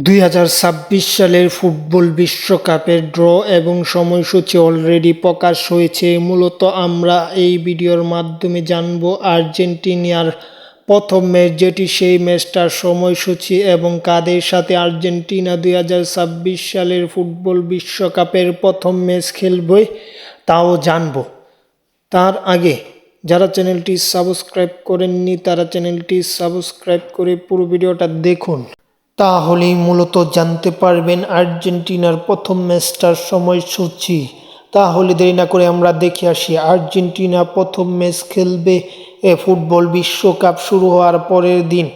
দুই হাজার ছাব্বিশ সালের ফুটবল বিশ্বকাপের ড্র এবং সময়সূচি অলরেডি প্রকাশ হয়েছে। মূলত আমরা এই ভিডিওর মাধ্যমে জানব আর্জেন্টিনার প্রথম ম্যাচ যেটি সেই ম্যাচটার সময়সূচি এবং কাদের সাথে আর্জেন্টিনা দুই হাজার ছাব্বিশ সালের ফুটবল বিশ্বকাপের প্রথম ম্যাচ খেলবে তাও জানব। তার আগে যারা চ্যানেলটি সাবস্ক্রাইব করেননি তারা চ্যানেলটি সাবস্ক্রাইব করে পুরো ভিডিওটা দেখুন। তাহলেই মূলত জানতে পারবেন আর্জেন্টিনার প্রথম ম্যাচটার সময়সূচি। তাহলে দেরি না করে আমরা দেখে আসি, আর্জেন্টিনা প্রথম ম্যাচ খেলবে এ ফুটবল বিশ্বকাপ শুরু হওয়ার পরের দিন,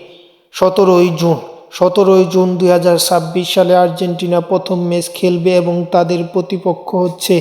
সতেরোই জুন। সতেরোই জুন দুই হাজার ছাব্বিশ সালে আর্জেন্টিনা প্রথম ম্যাচ খেলবে এবং তাদের প্রতিপক্ষ হচ্ছে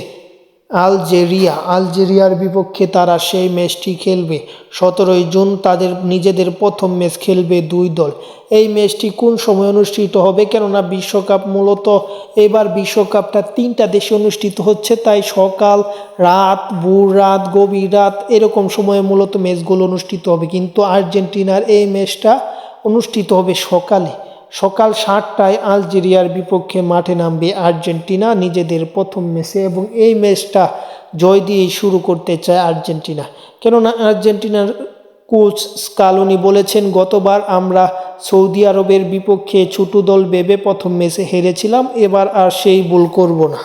আলজেরিয়া, আলজেরিয়ার বিপক্ষে তারা সেই ম্যাচটি খেলবে। সতেরোই জুন তাদের নিজেদের প্রথম ম্যাচ খেলবে দুই দল। এই ম্যাচটি কোন সময় অনুষ্ঠিত হবে কেননা বিশ্বকাপ মূলত এবার বিশ্বকাপটা তিনটা দেশে অনুষ্ঠিত হচ্ছে, তাই সকাল, রাত, ভোর রাত, গভীর রাত এরকম সময়ে মূলত ম্যাচগুলো অনুষ্ঠিত হবে। কিন্তু আর্জেন্টিনার এই ম্যাচটা অনুষ্ঠিত হবে সকালে। সকাল সাতটায় আলজেরিয়ার বিপক্ষে মাঠে নামবে আর্জেন্টিনা, নিজেদের প্রথম ম্যাচে এবং এই ম্যাচটা জয় দিয়েই শুরু করতে চায় আর্জেন্টিনা। কেননা আর্জেন্টিনার কোচ স্কালোনি বলেছেন, গতবার আমরা সৌদি আরবের বিপক্ষে ছোটো দল ভেবে প্রথম ম্যাচে হেরেছিলাম, এবার আর সেই ভুল করব না।